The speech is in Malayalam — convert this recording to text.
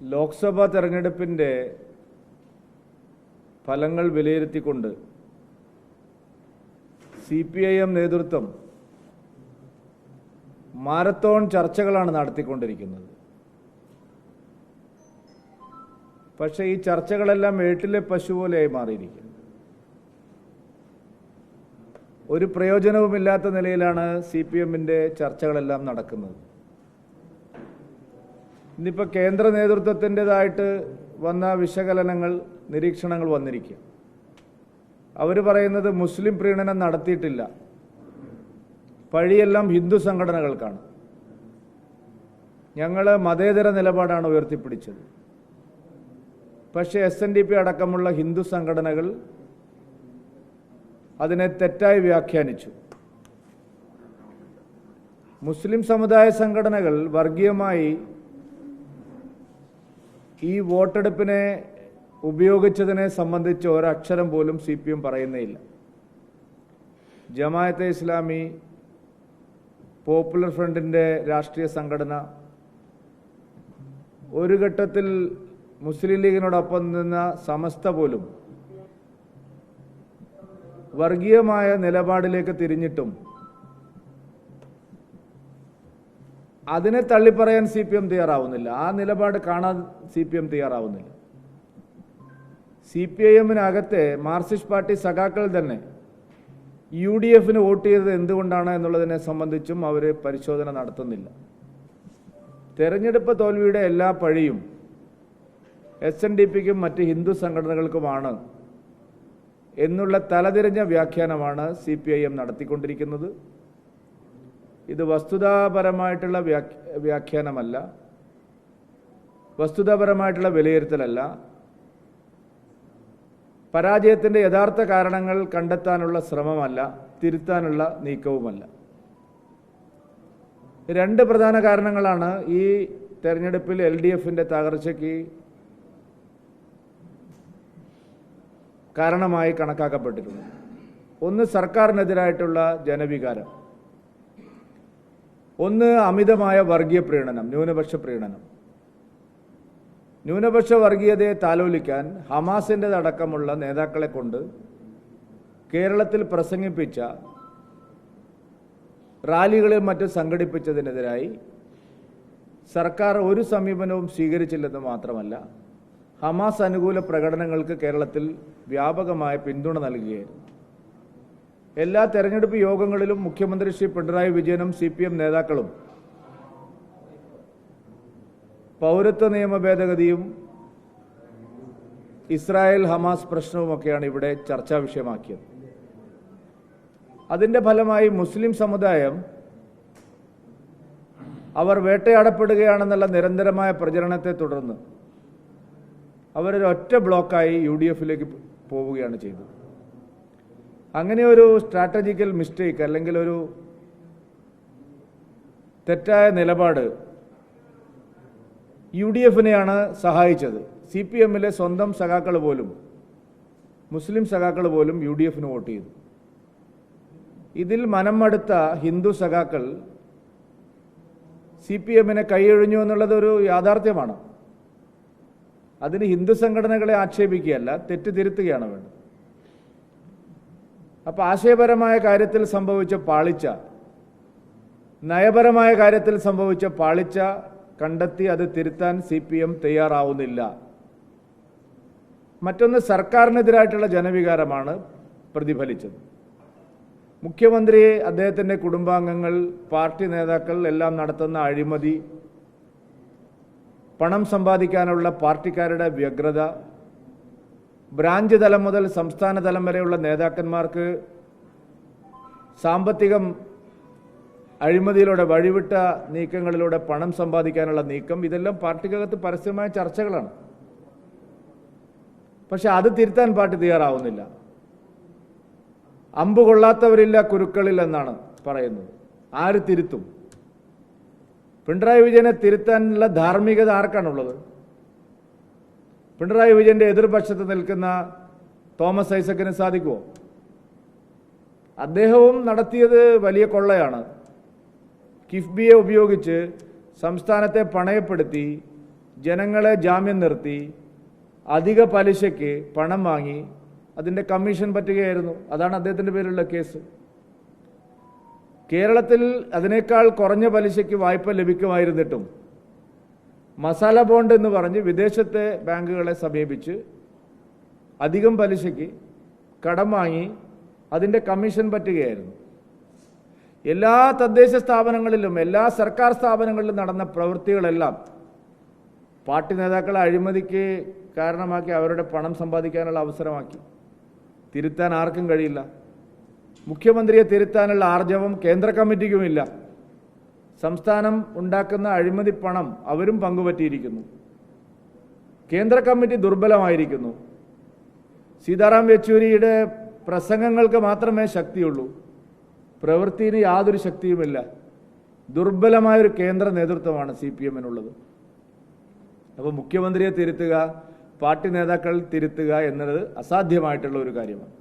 ലോക്സഭാ തെരഞ്ഞെടുപ്പിന്റെ ഫലങ്ങൾ വിലയിരുത്തിക്കൊണ്ട് സി പി ഐ എം നേതൃത്വം മാരത്തോൺ ചർച്ചകളാണ് നടത്തിക്കൊണ്ടിരിക്കുന്നത്. പക്ഷേ ഈ ചർച്ചകളെല്ലാം വീട്ടിലെ പശു പോലെയായി മാറിയിരിക്കുന്നു. ഒരു പ്രയോജനവുമില്ലാത്ത നിലയിലാണ് സി പി എമ്മിന്റെ ചർച്ചകളെല്ലാം നടക്കുന്നത്. ഇന്നിപ്പോൾ കേന്ദ്ര നേതൃത്വത്തിന്റെതായിട്ട് വന്ന വിശകലനങ്ങൾ നിരീക്ഷണങ്ങൾ വന്നിരിക്കുക. അവർ പറയുന്നത് മുസ്ലിം പ്രീണനം നടത്തിയിട്ടില്ല. പഴിയെല്ലാം ഹിന്ദു സംഘടനകൾക്കാണ്. ഞങ്ങൾ മതേതര നിലപാടാണ് ഉയർത്തിപ്പിടിച്ചത്. പക്ഷേ എസ് എൻ ഡി പി അടക്കമുള്ള ഹിന്ദു സംഘടനകൾ അതിനെ തെറ്റായി വ്യാഖ്യാനിച്ചു. മുസ്ലിം സമുദായ സംഘടനകൾ വർഗീയമായി ഈ വോട്ടെടുപ്പിനെ ഉപയോഗിച്ചതിനെ സംബന്ധിച്ച് ഒരക്ഷരം പോലും സി പി എം പറയുന്നേയില്ല. ജമായത്തെ ഇസ്ലാമി പോപ്പുലർ ഫ്രണ്ടിന്റെ രാഷ്ട്രീയ സംഘടന ഒരു ഘട്ടത്തിൽ മുസ്ലിം ലീഗിനോടൊപ്പം നിന്ന സമസ്ത പോലും വർഗീയമായ നിലപാടിലേക്ക് തിരിഞ്ഞിട്ടും അതിനെ തള്ളിപ്പറയാൻ സി പി എം തയ്യാറാവുന്നില്ല. ആ നിലപാട് കാണാൻ സി പി എം തയ്യാറാവുന്നില്ല. സി പി ഐ എമ്മിനകത്തെ മാർക്സിസ്റ്റ് പാർട്ടി സഖാക്കൾ തന്നെ യു ഡി എഫിന് വോട്ട് ചെയ്തത് എന്തുകൊണ്ടാണ് എന്നുള്ളതിനെ സംബന്ധിച്ചും അവർ പരിശോധന നടത്തുന്നില്ല. തെരഞ്ഞെടുപ്പ് തോൽവിയുടെ എല്ലാ പഴിയും എസ് എൻ ഡി പിക്കും മറ്റ് ഹിന്ദു സംഘടനകൾക്കുമാണ് എന്നുള്ള തലതിരിഞ്ഞ വ്യാഖ്യാനമാണ് സി പി ഐ എം നടത്തിക്കൊണ്ടിരിക്കുന്നത്. ഇത് വസ്തുതാപരമായിട്ടുള്ള വ്യാഖ്യ വ്യാഖ്യാനമല്ല. വസ്തുതാപരമായിട്ടുള്ള വിലയിരുത്തലല്ല. പരാജയത്തിന്റെ യഥാർത്ഥ കാരണങ്ങൾ കണ്ടെത്താനുള്ള ശ്രമമല്ല തിരുത്താനുള്ള നീക്കവുമല്ല. രണ്ട് പ്രധാന കാരണങ്ങളാണ് ഈ തെരഞ്ഞെടുപ്പിൽ എൽ ഡി എഫിന്റെ തകർച്ചയ്ക്ക് കാരണമായി കണക്കാക്കപ്പെട്ടിരുന്നത്. ഒന്ന് സർക്കാരിനെതിരായിട്ടുള്ള ജനവികാരം. ഒന്ന് അമിതമായ വർഗീയ പ്രീണനം ന്യൂനപക്ഷ പ്രീണനം. ന്യൂനപക്ഷ വർഗീയതയെ താലോലിക്കാൻ ഹമാസിന്റെ അടക്കമുള്ള നേതാക്കളെ കൊണ്ട് കേരളത്തിൽ പ്രസംഗിപ്പിച്ച റാലികളിൽ മറ്റും സംഘടിപ്പിച്ചതിനെതിരായി സർക്കാർ ഒരു സമീപനവും സ്വീകരിച്ചില്ലെന്ന് മാത്രമല്ല ഹമാസ് അനുകൂല പ്രകടനങ്ങൾക്ക് കേരളത്തിൽ വ്യാപകമായ പിന്തുണ നൽകുകയായിരുന്നു എല്ലാ തെരഞ്ഞെടുപ്പ് യോഗങ്ങളിലും മുഖ്യമന്ത്രി ശ്രീ പിണറായി വിജയനും സി പി എം നേതാക്കളും പൗരത്വ നിയമ ഭേദഗതിയും ഇസ്രായേൽ ഹമാസ് പ്രശ്നവുമൊക്കെയാണ് ഇവിടെ ചർച്ചാ വിഷയമാക്കിയത്. അതിന്റെ ഫലമായി മുസ്ലിം സമുദായം അവർ വേട്ടയാടപ്പെടുകയാണെന്നുള്ള നിരന്തരമായ പ്രചരണത്തെ തുടർന്ന് അവരൊരൊറ്റ ബ്ലോക്കായി യു ഡി എഫിലേക്ക് പോവുകയാണ് ചെയ്തത്. അങ്ങനെ ഒരു സ്ട്രാറ്റജിക്കൽ മിസ്റ്റേക്ക് അല്ലെങ്കിൽ ഒരു തെറ്റായ നിലപാട് യു ഡി എഫിനെയാണ് സഹായിച്ചത്. സി പി എമ്മിലെ സ്വന്തം സഖാക്കൾ പോലും മുസ്ലിം സഖാക്കൾ പോലും യു ഡി എഫിന് വോട്ട് ചെയ്തു. ഇതിൽ മനം മടുത്ത ഹിന്ദു സഖാക്കൾ സി പി എമ്മിനെ കൈയൊഴിഞ്ഞു എന്നുള്ളത് ഒരു യാഥാർത്ഥ്യമാണ്. അതിന് ഹിന്ദു സംഘടനകളെ ആക്ഷേപിക്കുകയല്ല തെറ്റ് തിരുത്തുകയാണ് വേണ്ടത്. അപ്പൊ ആശയപരമായ കാര്യത്തിൽ സംഭവിച്ച പാളിച്ച നയപരമായ കാര്യത്തിൽ സംഭവിച്ച പാളിച്ച കണ്ടെത്തി അത് തിരുത്താൻ സി പി എം തയ്യാറാവുന്നില്ല. മറ്റൊന്ന് സർക്കാരിനെതിരായിട്ടുള്ള ജനവികാരമാണ് പ്രതിഫലിച്ചത്. മുഖ്യമന്ത്രിയെ അദ്ദേഹത്തിന്റെ കുടുംബാംഗങ്ങൾ പാർട്ടി നേതാക്കൾ എല്ലാം നടത്തുന്ന അഴിമതി പണം സമ്പാദിക്കാനുള്ള പാർട്ടിക്കാരുടെ വ്യഗ്രത ബ്രാഞ്ച് തലം മുതൽ സംസ്ഥാന തലം വരെയുള്ള നേതാക്കന്മാർക്ക് സാമ്പത്തികം അഴിമതിയിലൂടെ വഴിവിട്ട നീക്കങ്ങളിലൂടെ പണം സമ്പാദിക്കാനുള്ള നീക്കം ഇതെല്ലാം പാർട്ടിക്കകത്ത് പരസ്യമായ ചർച്ചകളാണ്. പക്ഷെ അത് തിരുത്താൻ പാർട്ടി തയ്യാറാവുന്നില്ല. അമ്പ് കൊള്ളാത്തവരില്ല കുരുക്കളിൽ എന്നാണ് പറയുന്നത്. ആര് തിരുത്തും? പിണറായി വിജയനെ തിരുത്താനുള്ള ധാർമ്മികത ആർക്കാണുള്ളത്? പിണറായി വിജയന്റെ എതിർപക്ഷത്ത് നിൽക്കുന്ന തോമസ് ഐസക്കിന് സാധിക്കുമോ? അദ്ദേഹവും നടത്തിയത് വലിയ കൊള്ളയാണ്. കിഫ്ബിയെ ഉപയോഗിച്ച് സംസ്ഥാനത്തെ പണയപ്പെടുത്തി ജനങ്ങളെ ജാമ്യം നിർത്തി അധിക പലിശയ്ക്ക് പണം വാങ്ങി അതിന്റെ കമ്മീഷൻ പറ്റുകയായിരുന്നു. അതാണ് അദ്ദേഹത്തിന്റെ പേരിലുള്ള കേസ്. കേരളത്തിൽ അതിനേക്കാൾ കുറഞ്ഞ പലിശയ്ക്ക് വായ്പ ലഭിക്കുമായിരുന്നിട്ടും മസാല ബോണ്ട് എന്ന് പറഞ്ഞ് വിദേശത്തെ ബാങ്കുകളെ സമീപിച്ച് അധികം പലിശയ്ക്ക് കടം വാങ്ങി അതിന്റെ കമ്മീഷൻ പറ്റുകയായിരുന്നു. എല്ലാ തദ്ദേശ സ്ഥാപനങ്ങളിലും എല്ലാ സർക്കാർ സ്ഥാപനങ്ങളിലും നടന്ന പ്രവൃത്തികളെല്ലാം പാർട്ടി നേതാക്കളെ അഴിമതിക്ക് കാരണമാക്കി അവരുടെ പണം സമ്പാദിക്കാനുള്ള അവസരമാക്കി. തിരുത്താൻ ആർക്കും കഴിയില്ല. മുഖ്യമന്ത്രിയെ തിരുത്താനുള്ള ആർജവം കേന്ദ്ര കമ്മിറ്റിക്കുമില്ല. സംസ്ഥാനം ഉണ്ടാക്കുന്ന അഴിമതി പണം അവരും പങ്കുപറ്റിയിരിക്കുന്നു. കേന്ദ്ര കമ്മിറ്റി ദുർബലമായിരിക്കുന്നു. സീതാറാം യെച്ചൂരിയുടെ പ്രസംഗങ്ങൾക്ക് മാത്രമേ ശക്തിയുള്ളൂ. പ്രവൃത്തിന് യാതൊരു ശക്തിയുമില്ല. ദുർബലമായൊരു കേന്ദ്ര നേതൃത്വമാണ് സി പി എമ്മിനുള്ളത്. അപ്പോൾ മുഖ്യമന്ത്രിയെ തിരുത്തുക പാർട്ടി നേതാക്കൾ തിരുത്തുക എന്നത് അസാധ്യമായിട്ടുള്ള ഒരു കാര്യമാണ്.